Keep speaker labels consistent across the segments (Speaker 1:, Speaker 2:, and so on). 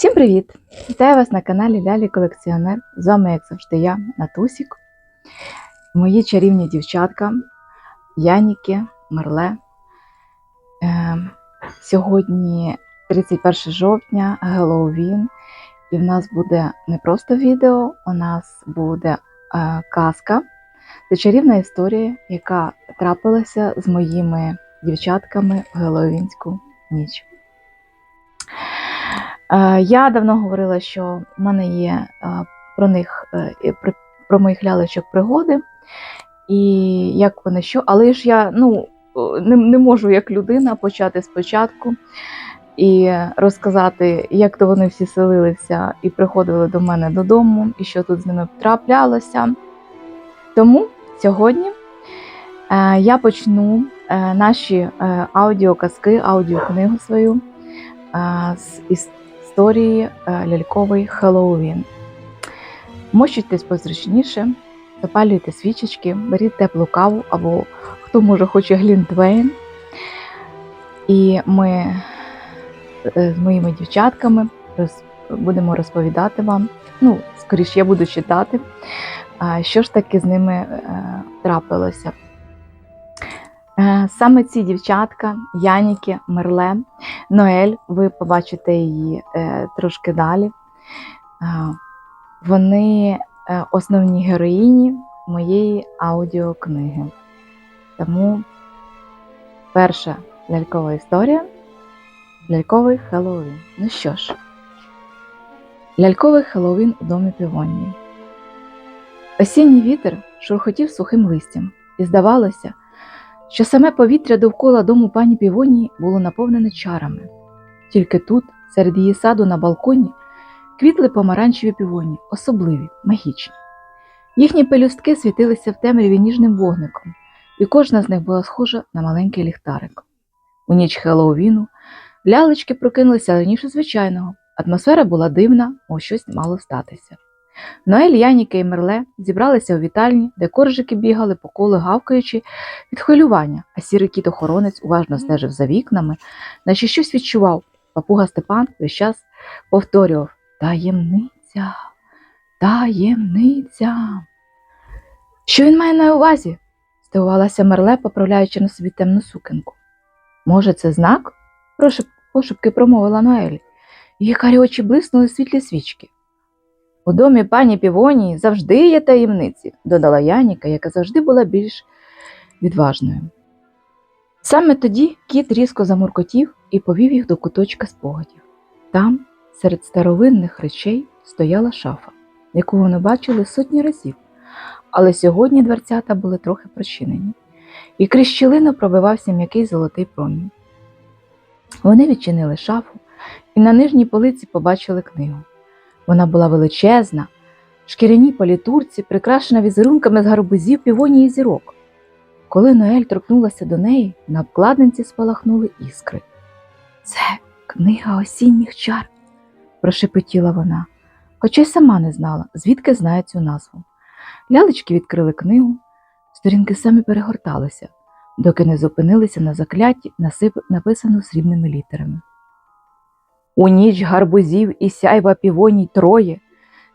Speaker 1: Всім привіт! Вітаю вас на каналі Лялі Колекціонер. З вами, як завжди, я, Натусік. Мої чарівні дівчатка Яніки, Мерле. Е, сьогодні 31 жовтня, Геловін, і в нас буде не просто відео, у нас буде е, казка. Це чарівна історія, яка трапилася з моїми дівчатками в Геловінську ніч. Е, Я давно говорила, що в мене є е, про них е, про, моїх лялечок пригоди, і як вони що, але ж я ну, не, не можу як людина почати спочатку і розказати, як то вони всі селилися і приходили до мене додому, і що тут з ними траплялося. Тому сьогодні я почну наші аудіоказки, аудіокнигу свою з історії е, ляльковий Хеллоуін. Мощуйтесь позручніше, запалюйте свічечки, беріть теплу каву або хто може хоче глінтвейн. І ми е, з моїми дівчатками будемо розповідати вам. Ну, скоріше, я буду читати, що ж таки з ними е, трапилося. Е, Саме ці дівчатка, Яніки, Мерле, Ноель, ви побачите її е, трошки далі. Е, вони основні героїні моєї аудіокниги. Тому перша лялькова історія ляльковий Хеллоуін. Ну що ж, ляльковий Хеллоуін у домі Півонії. Осінній вітер шурхотів сухим листям, і здавалося, що саме повітря довкола дому пані Півонії було наповнене чарами. Тільки тут, серед її саду на балконі, квітли помаранчеві півоні, особливі, магічні. Їхні пелюстки світилися в темряві ніжним вогником, і кожна з них була схожа на маленький ліхтарик. У ніч Хеллоуіну лялечки прокинулися раніше звичайного. Атмосфера була дивна, мов щось мало статися. Ноель, Яніка і Мерле зібралися у вітальні, де коржики бігали по колу гавкаючи від хвилювання, а сірий кіт-охоронець уважно стежив за вікнами, наче щось відчував. Папуга Степан весь час повторював Таємниця, таємниця. Що він має на увазі? здивувалася Мерле, поправляючи на собі темну сукенку. Може, це знак? Пошепки промовила Ноель. Її карі очі блиснули світлі свічки. У домі пані Півонії завжди є таємниці, додала Яніка, яка завжди була більш відважною. Саме тоді кіт різко замуркотів і повів їх до куточка спогадів. Там, серед старовинних речей, стояла шафа, яку вони бачили сотні разів, але сьогодні дверцята були трохи прочинені, і крізь щілину пробивався м'який золотий промінь. Вони відчинили шафу і на нижній полиці побачили книгу. Вона була величезна, в шкіряній палітурці, прикрашена візерунками з гарбузів півонії зірок. Коли Ноель торкнулася до неї, на обкладинці спалахнули іскри. Це книга осінніх чар, прошепотіла вона, хоча й сама не знала, звідки знає цю назву. Лялечки відкрили книгу, сторінки самі перегорталися, доки не зупинилися на закляті, насип... написано срібними літерами. У ніч гарбузів і сяйва півоній троє,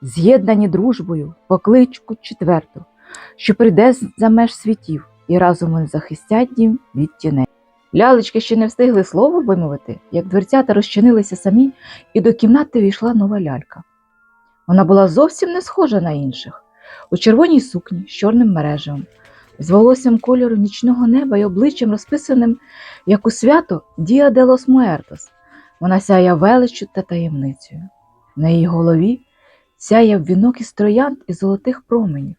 Speaker 1: з'єднані дружбою, покличку четверту, що прийде за меж світів, і разом вони захистять дім від тіней. Лялечки ще не встигли слово вимовити, як дверцята розчинилися самі, і до кімнати війшла нова лялька. Вона була зовсім не схожа на інших, у червоній сукні з чорним мережевом, з волоссям кольору нічного неба і обличчям розписаним, як у свято Діа де лос Муертос. Вона сяяв величчю та таємницею. На її голові сяяв вінок із троянд і золотих променів,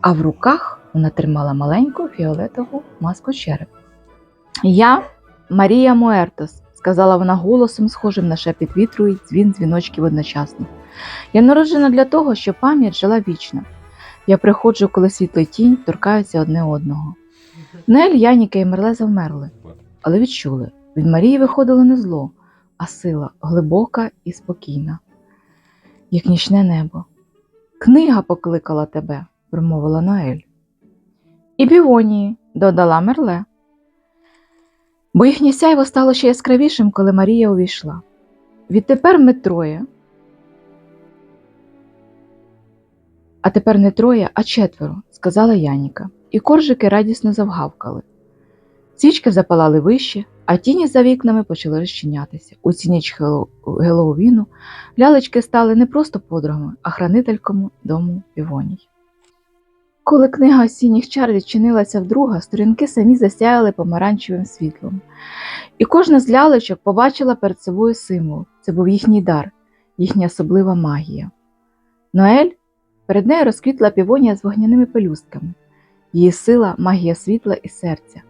Speaker 1: а в руках вона тримала маленьку фіолетову маску череп. Я Марія Муертос, сказала вона голосом, схожим на шепіт вітру і дзвін дзвіночків одночасно. Я народжена для того, щоб пам'ять жила вічно. Я приходжу, коли світло й тінь торкаються одне одного. Нель, Яніка і Мерле завмерли, але відчули. Від Марії виходило не зло, а сила глибока і спокійна, як нічне небо. Книга покликала тебе, промовила Наель. І півонії, додала Мерле. Бо їхнє сяйво стало ще яскравішим, коли Марія увійшла. Відтепер ми троє. А тепер не троє, а четверо, сказала Яніка, і коржики радісно завгавкали. Свічки запалали вище, а тіні за вікнами почали розчинятися. У ці ніч Геловіну лялечки стали не просто подругами, а хранительками дому півоній. Коли книга осінніх чар відчинилася вдруге, сторінки самі засяяли помаранчевим світлом. І кожна з лялечок побачила перед собою символ це був їхній дар, їхня особлива магія. Ноель перед нею розквітла півонія з вогняними пелюстками, її сила магія світла і серця.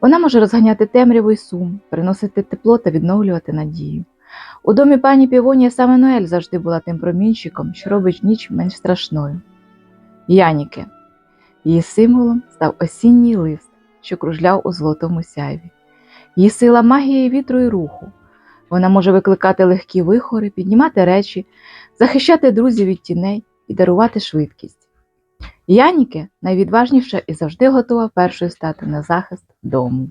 Speaker 1: Вона може розганяти темряву й сум, приносити тепло та відновлювати надію. У домі пані Півонія саме Ноель завжди була тим промінчиком, що робить ніч менш страшною. Яніки. Її символом став осінній лист, що кружляв у золотому сяйві. Її сила магії вітру і руху. Вона може викликати легкі вихори, піднімати речі, захищати друзів від тіней і дарувати швидкість. Яніке найвідважніша і завжди готова першою стати на захист дому.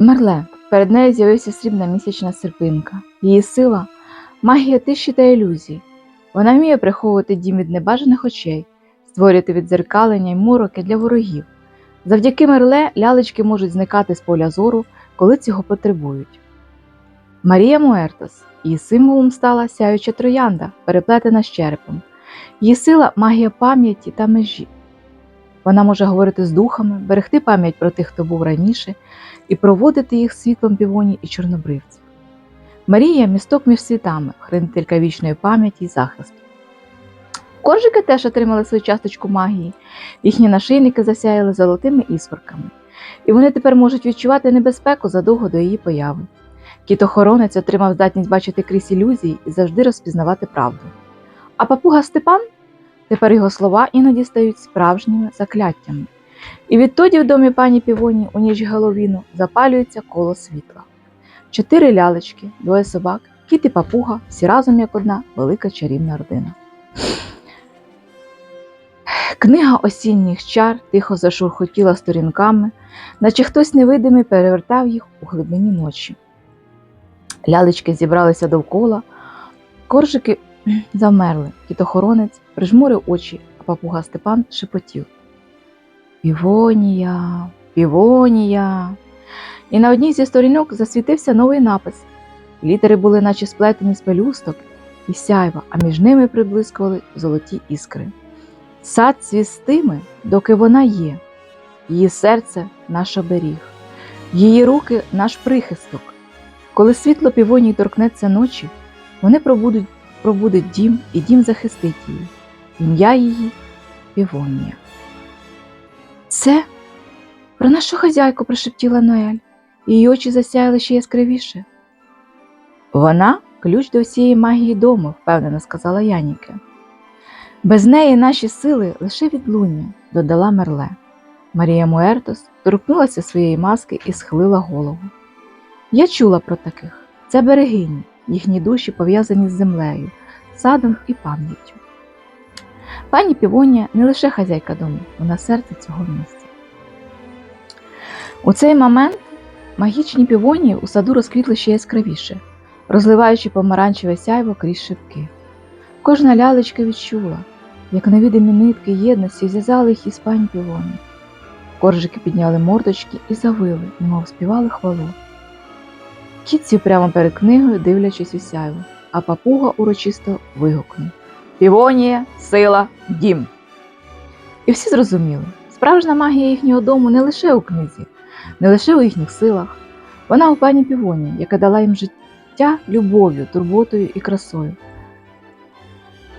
Speaker 1: Мерле. Перед нею з'явився срібна місячна серпинка. Її сила магія тиші та ілюзій. Вона вміє приховувати дім від небажаних очей, створювати відзеркалення й мороки для ворогів. Завдяки мерле лялечки можуть зникати з поля зору, коли цього потребують. Марія Муертос. Її символом стала сяюча троянда, переплетена з черепом. Її сила магія пам'яті та межі. Вона може говорити з духами, берегти пам'ять про тих, хто був раніше, і проводити їх світлом півоні і чорнобривців. Марія місток між світами, хранителька вічної пам'яті і захисту. Коржики теж отримали свою часточку магії, їхні нашийники засяяли золотими іскорками, і вони тепер можуть відчувати небезпеку задовго до її появи. Кіт-охоронець отримав здатність бачити крізь ілюзії і завжди розпізнавати правду. А папуга Степан тепер його слова іноді стають справжніми закляттями. І відтоді в домі пані Півоні у ніч Геловіну запалюється коло світла. Чотири лялечки, двоє собак, кіт і папуга, всі разом як одна велика чарівна родина. Книга осінніх чар тихо зашурхотіла сторінками, наче хтось невидимий перевертав їх у глибині ночі. Лялечки зібралися довкола, коржики завмерли, кітохоронець прижмурив очі, а папуга Степан шепотів. Півонія, півонія. І на одній зі сторінок засвітився новий напис. Літери були наче сплетені з пелюсток і сяйва, а між ними приблискували золоті іскри. Сад цвістиме, доки вона є, її серце наш оберіг, її руки наш прихисток. Коли світло півоній торкнеться ночі, вони пробудуть, пробудуть дім, і дім захистить її. Ім'я її Півонія. Це про нашу хазяйку прошептіла Ноель, її очі засяяли ще яскравіше. Вона ключ до всієї магії дому, впевнено сказала Яніке. Без неї наші сили лише відлуння, додала Мерле. Марія Муертос торкнулася своєї маски і схилила голову. Я чула про таких. Це берегині, їхні душі пов'язані з землею, садом і пам'яттю. Пані Півонія не лише хазяйка дому, вона серце цього місця. У цей момент магічні півонії у саду розквітли ще яскравіше, розливаючи помаранчеве сяйво крізь шибки. Кожна лялечка відчула, як невідомі нитки єдності зв'язали їх із пані Півонії. Коржики підняли мордочки і завили, немов співали хвалу. Кіт сів прямо перед книгою, дивлячись у сяйво, а папуга урочисто вигукнув Півонія, сила, дім. І всі зрозуміли, справжня магія їхнього дому не лише у книзі, не лише у їхніх силах. Вона у пані Півоні, яка дала їм життя любов'ю, турботою і красою.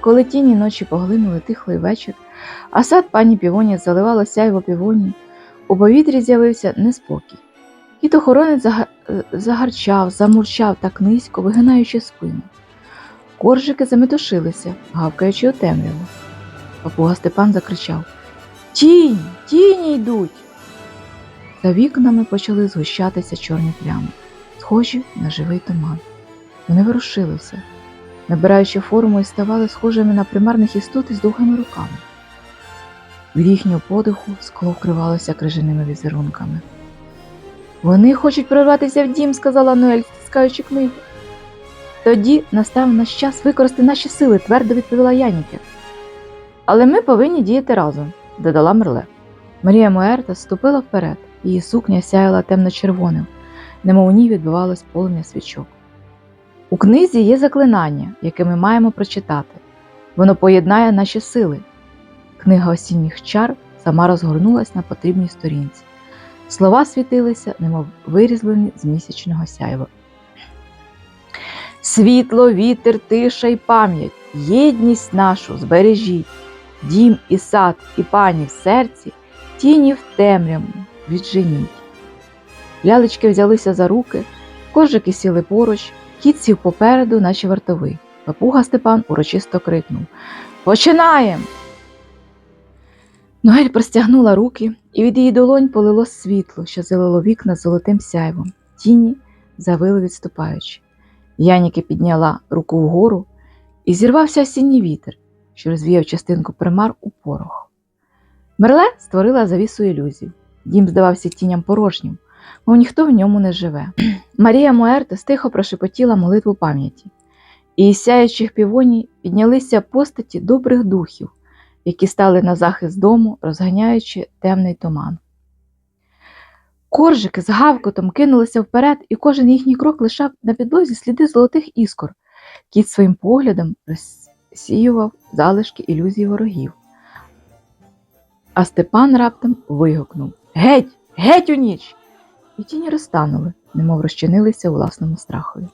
Speaker 1: Коли тіні ночі поглинули тихлий вечір, а сад пані Півоні заливало сяйво півоні, у повітрі з'явився неспокій. Кіт охоронець зага... загарчав, замурчав так низько, вигинаючи спину. Коржики заметушилися, гавкаючи у темряву. Папуга Степан закричав Тінь, тіні йдуть. За вікнами почали згущатися чорні плями, схожі на живий туман. Вони ворушилися, набираючи форму і ставали схожими на примарних істот із довгими руками. Від їхнього подиху скло вкривалося крижаними візерунками. Вони хочуть прорватися в дім, сказала Ноель, стискаючи книгу. Тоді настав наш час використати наші сили, твердо відповіла Яніке. Але ми повинні діяти разом, додала Мерле. Марія Муерта ступила вперед, її сукня сяяла темно-червоним, немов у ній відбивалось полум'я свічок. У книзі є заклинання, яке ми маємо прочитати. Воно поєднає наші сили. Книга осінніх чар сама розгорнулась на потрібній сторінці. Слова світилися, немов вирізблені з місячного сяйва. Світло, вітер, тиша й пам'ять, єдність нашу збережіть, дім і сад, і пані в серці, тіні в темряву відженіть. Лялечки взялися за руки, кожики сіли поруч, кіт сів попереду, наче вартовий. Папуга Степан урочисто крикнув Починаєм! Ноель простягнула руки, і від її долонь полило світло, що залило вікна золотим сяйвом. Тіні завили відступаючи. Яніки підняла руку вгору і зірвався осінній вітер, що розвіяв частинку примар у порох. Мерле створила завісу ілюзій. Дім здавався тіням порожнім, мов ніхто в ньому не живе. Марія Муерте стихо прошепотіла молитву пам'яті, і із сяючих півоній піднялися постаті добрих духів, які стали на захист дому, розганяючи темний туман. Коржики з гавкотом кинулися вперед, і кожен їхній крок лишав на підлозі сліди золотих іскор. Кіт своїм поглядом розсіював залишки ілюзій ворогів. А Степан раптом вигукнув Геть, геть у ніч! І тіні розтанули, немов розчинилися у власному страхові.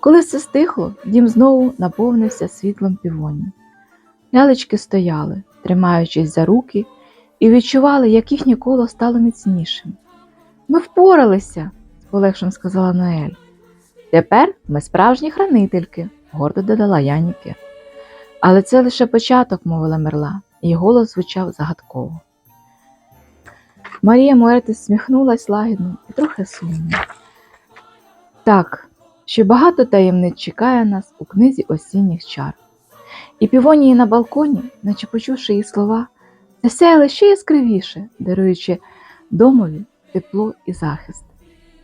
Speaker 1: Коли все стихло, дім знову наповнився світлом півоні. Лялечки стояли, тримаючись за руки, і відчували, як їхнє коло стало міцнішим. Ми впоралися, з полегшем сказала Ноель. Тепер ми справжні хранительки, гордо додала Яніке. Але це лише початок, мовила Мерла, і голос звучав загадково. Марія Муерти сміхнулась лагідно і трохи сумно. Так, ще багато таємниць чекає нас у книзі осінніх чар. І півонії на балконі, наче почувши її слова, засяяли ще яскравіше, даруючи домові тепло і захист.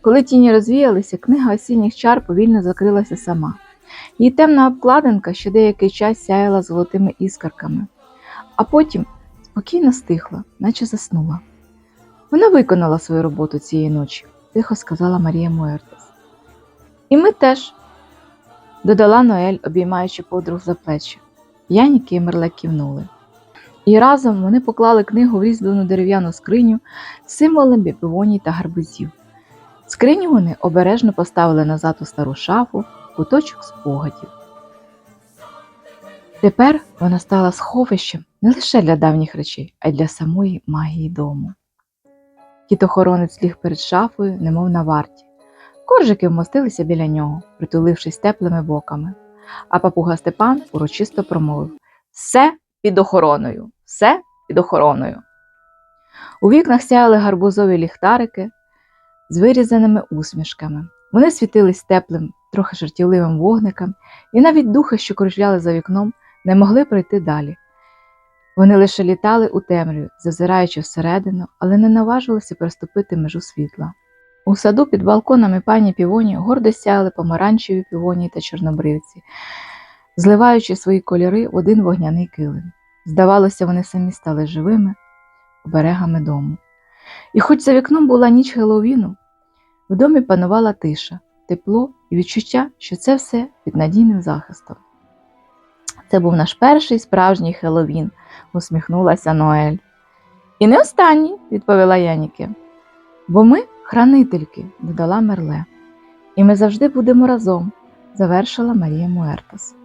Speaker 1: Коли тіні розвіялися, книга осінніх чар повільно закрилася сама. Її темна обкладинка ще деякий час сяяла золотими іскарками, а потім спокійно стихла, наче заснула. Вона виконала свою роботу цієї ночі, тихо сказала Марія Муертес. І ми теж, додала Ноель, обіймаючи подруг за плечі. Яніки і Мерле кивнули. І разом вони поклали книгу в різьблену дерев'яну скриню з символами півоній та гарбузів. Скриню вони обережно поставили назад у стару шафу, куточок спогадів. Тепер вона стала сховищем не лише для давніх речей, а й для самої магії дому. Кіт-охоронець ліг перед шафою, немов на варті. Коржики вмостилися біля нього, притулившись теплими боками, а папуга Степан урочисто промовив Все під охороною, все під охороною. У вікнах сяяли гарбузові ліхтарики з вирізаними усмішками. Вони світились теплим, трохи жартівливим вогником, і навіть духи, що кружляли за вікном, не могли пройти далі. Вони лише літали у темряві, зазираючи всередину, але не наважилися переступити межу світла. У саду під балконами пані півоні гордо сяяли помаранчеві півоні та чорнобривці, зливаючи свої кольори в один вогняний килим. Здавалося, вони самі стали живими оберегами дому. І хоч за вікном була ніч Геловіну, в домі панувала тиша, тепло і відчуття, що це все під надійним захистом. Це був наш перший справжній Хеловін, усміхнулася Ноель. І не останній, відповіла Яніке. Бо ми хранительки, додала Мерле. І ми завжди будемо разом, завершила Марія Муертас.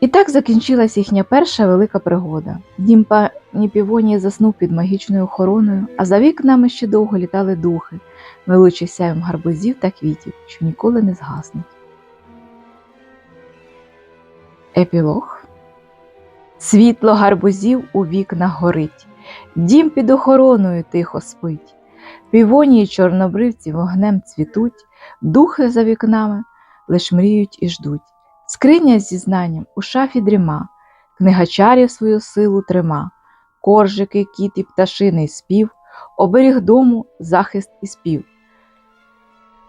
Speaker 1: І так закінчилась їхня перша велика пригода. Дім пані Півонії заснув під магічною охороною, а за вікнами ще довго літали духи, милуючи сяєм гарбузів та квітів, що ніколи не згаснуть. Епілог Світло гарбузів у вікнах горить, дім під охороною тихо спить, півонії чорнобривці вогнем цвітуть, духи за вікнами лиш мріють і ждуть. Скриня з зізнанням у шафі дріма, книга чарів свою силу трима, коржики, кіт і пташиний спів, оберіг дому, захист і спів.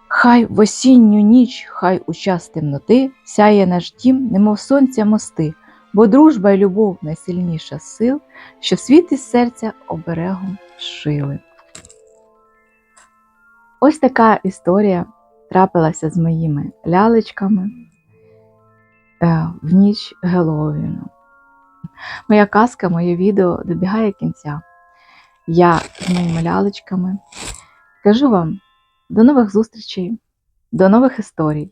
Speaker 1: Хай в осінню ніч, хай у час темноти сяє наш дім, немов сонця мости, бо дружба й любов найсильніша сил, що світ із серця оберегом шили. Ось така історія трапилася з моїми лялечками е, в ніч Геловіну. Моя казка, моє відео добігає кінця. Я з моїми лялечками кажу вам до нових зустрічей, до нових історій.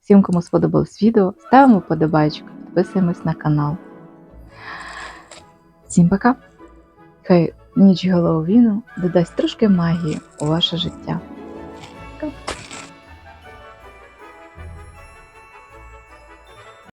Speaker 1: Всім, кому сподобалось відео, ставимо вподобайку, підписуємось на канал. Всім пока! Хай ніч Геловіну додасть трошки магії у ваше життя.